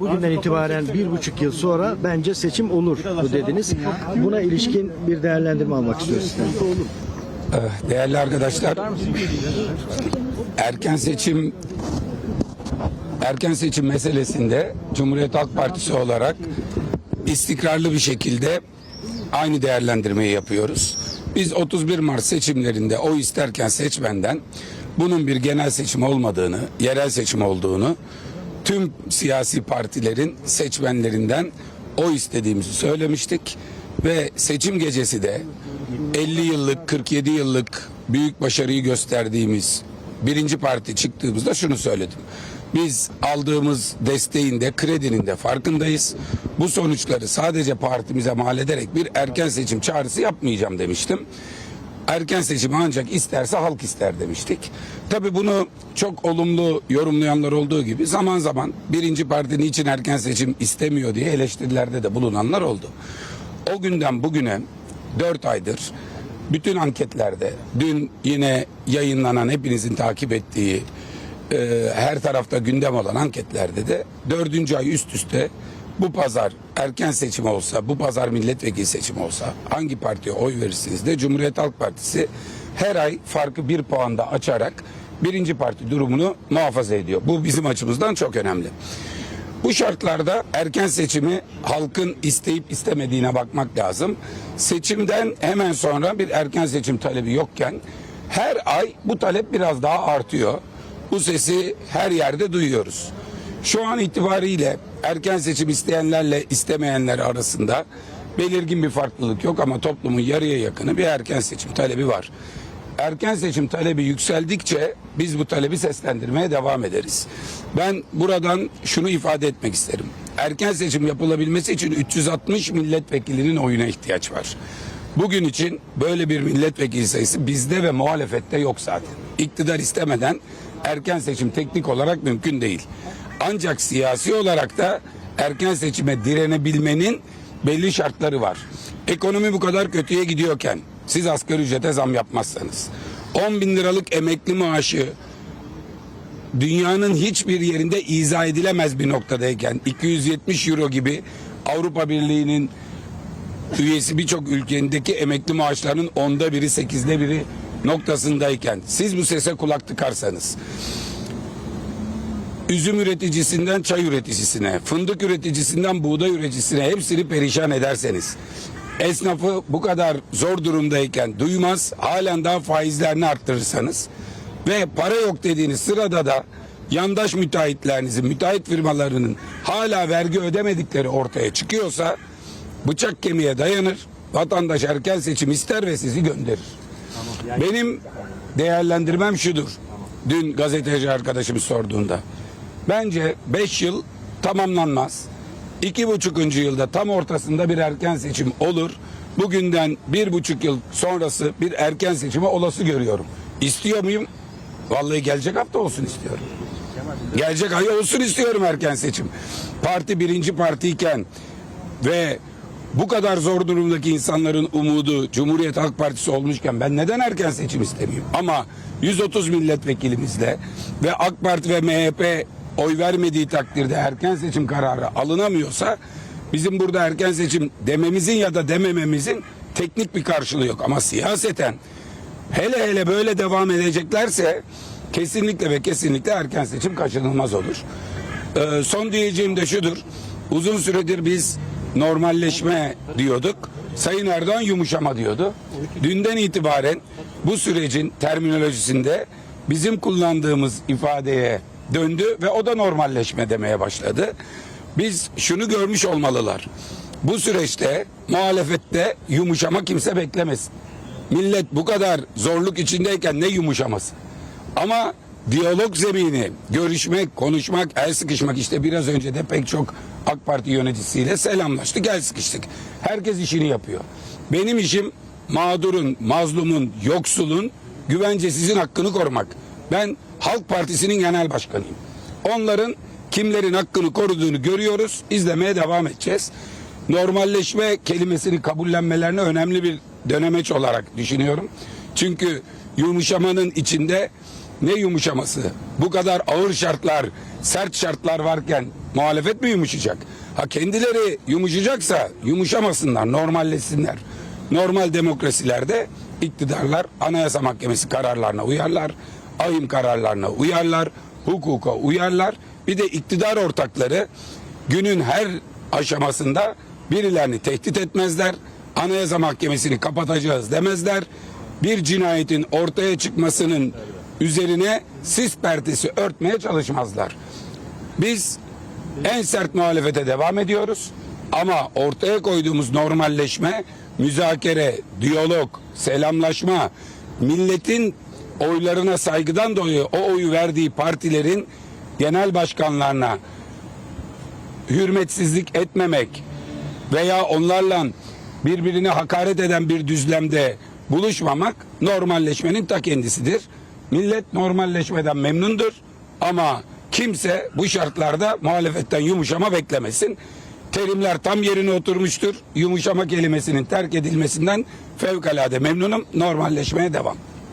Bugünden itibaren bir buçuk yıl sonra bence seçim olur bu dediniz. Buna ilişkin bir değerlendirme almak istiyoruz sizden. Değerli arkadaşlar, erken seçim erken seçim meselesinde Cumhuriyet Halk Partisi olarak istikrarlı bir şekilde aynı değerlendirmeyi yapıyoruz. Biz 31 Mart seçimlerinde oy isterken seçmenden bunun bir genel seçim olmadığını, yerel seçim olduğunu, tüm siyasi partilerin seçmenlerinden oy istediğimizi söylemiştik ve seçim gecesi de 50 yıllık, 47 yıllık büyük başarıyı gösterdiğimiz birinci parti çıktığımızda şunu söyledim. Biz aldığımız desteğin de kredinin de farkındayız. Bu sonuçları sadece partimize mal ederek bir erken seçim çağrısı yapmayacağım demiştim. Erken seçimi ancak isterse halk ister demiştik. Tabii bunu çok olumlu yorumlayanlar olduğu gibi zaman zaman birinci parti niçin erken seçim istemiyor diye eleştirilerde de bulunanlar oldu. O günden bugüne 4 aydır bütün anketlerde dün yine yayınlanan hepinizin takip ettiği e, her tarafta gündem olan anketlerde de dördüncü ay üst üste bu pazar erken seçim olsa, bu pazar milletvekili seçimi olsa hangi partiye oy verirsiniz de Cumhuriyet Halk Partisi her ay farkı bir puanda açarak birinci parti durumunu muhafaza ediyor. Bu bizim açımızdan çok önemli. Bu şartlarda erken seçimi halkın isteyip istemediğine bakmak lazım. Seçimden hemen sonra bir erken seçim talebi yokken her ay bu talep biraz daha artıyor. Bu sesi her yerde duyuyoruz. Şu an itibariyle erken seçim isteyenlerle istemeyenler arasında belirgin bir farklılık yok ama toplumun yarıya yakını bir erken seçim talebi var. Erken seçim talebi yükseldikçe biz bu talebi seslendirmeye devam ederiz. Ben buradan şunu ifade etmek isterim. Erken seçim yapılabilmesi için 360 milletvekilinin oyuna ihtiyaç var. Bugün için böyle bir milletvekili sayısı bizde ve muhalefette yok zaten. İktidar istemeden erken seçim teknik olarak mümkün değil. Ancak siyasi olarak da erken seçime direnebilmenin belli şartları var. Ekonomi bu kadar kötüye gidiyorken siz asgari ücrete zam yapmazsanız 10 bin liralık emekli maaşı dünyanın hiçbir yerinde izah edilemez bir noktadayken 270 euro gibi Avrupa Birliği'nin üyesi birçok ülkendeki emekli maaşlarının onda biri sekizde biri noktasındayken siz bu sese kulak tıkarsanız üzüm üreticisinden çay üreticisine, fındık üreticisinden buğday üreticisine hepsini perişan ederseniz esnafı bu kadar zor durumdayken duymaz halen daha faizlerini arttırırsanız ve para yok dediğiniz sırada da yandaş müteahhitlerinizin, müteahhit firmalarının hala vergi ödemedikleri ortaya çıkıyorsa bıçak kemiğe dayanır. Vatandaş erken seçim ister ve sizi gönderir. Benim değerlendirmem şudur. Dün gazeteci arkadaşım sorduğunda. Bence 5 yıl tamamlanmaz. İki buçukuncu yılda tam ortasında bir erken seçim olur. Bugünden bir buçuk yıl sonrası bir erken seçimi olası görüyorum. İstiyor muyum? Vallahi gelecek hafta olsun istiyorum. Gelecek ay olsun istiyorum erken seçim. Parti birinci partiyken ve bu kadar zor durumdaki insanların umudu Cumhuriyet Halk Partisi olmuşken ben neden erken seçim istemeyeyim? Ama 130 milletvekilimizle ve AK Parti ve MHP oy vermediği takdirde erken seçim kararı alınamıyorsa bizim burada erken seçim dememizin ya da demememizin teknik bir karşılığı yok. Ama siyaseten hele hele böyle devam edeceklerse kesinlikle ve kesinlikle erken seçim kaçınılmaz olur. Ee, son diyeceğim de şudur. Uzun süredir biz normalleşme diyorduk. Sayın Erdoğan yumuşama diyordu. Dünden itibaren bu sürecin terminolojisinde bizim kullandığımız ifadeye döndü ve o da normalleşme demeye başladı. Biz şunu görmüş olmalılar. Bu süreçte muhalefette yumuşama kimse beklemesin. Millet bu kadar zorluk içindeyken ne yumuşaması? Ama diyalog zemini, görüşmek, konuşmak, el sıkışmak işte biraz önce de pek çok AK Parti yöneticisiyle selamlaştık, el sıkıştık. Herkes işini yapıyor. Benim işim mağdurun, mazlumun, yoksulun güvencesizin hakkını korumak. Ben Halk Partisi'nin genel başkanıyım. Onların kimlerin hakkını koruduğunu görüyoruz, izlemeye devam edeceğiz. Normalleşme kelimesini kabullenmelerine önemli bir dönemeç olarak düşünüyorum. Çünkü yumuşamanın içinde ne yumuşaması? Bu kadar ağır şartlar sert şartlar varken muhalefet mi yumuşayacak? Ha kendileri yumuşayacaksa yumuşamasınlar, normalleşsinler. Normal demokrasilerde iktidarlar Anayasa Mahkemesi kararlarına uyarlar, ahim kararlarına uyarlar, hukuka uyarlar. Bir de iktidar ortakları günün her aşamasında birilerini tehdit etmezler. Anayasa Mahkemesi'ni kapatacağız demezler. Bir cinayetin ortaya çıkmasının üzerine sis perdesi örtmeye çalışmazlar. Biz en sert muhalefete devam ediyoruz. Ama ortaya koyduğumuz normalleşme, müzakere, diyalog, selamlaşma, milletin oylarına saygıdan dolayı o oyu verdiği partilerin genel başkanlarına hürmetsizlik etmemek veya onlarla birbirine hakaret eden bir düzlemde buluşmamak normalleşmenin ta kendisidir. Millet normalleşmeden memnundur ama kimse bu şartlarda muhalefetten yumuşama beklemesin. Terimler tam yerine oturmuştur. Yumuşama kelimesinin terk edilmesinden fevkalade memnunum. Normalleşmeye devam.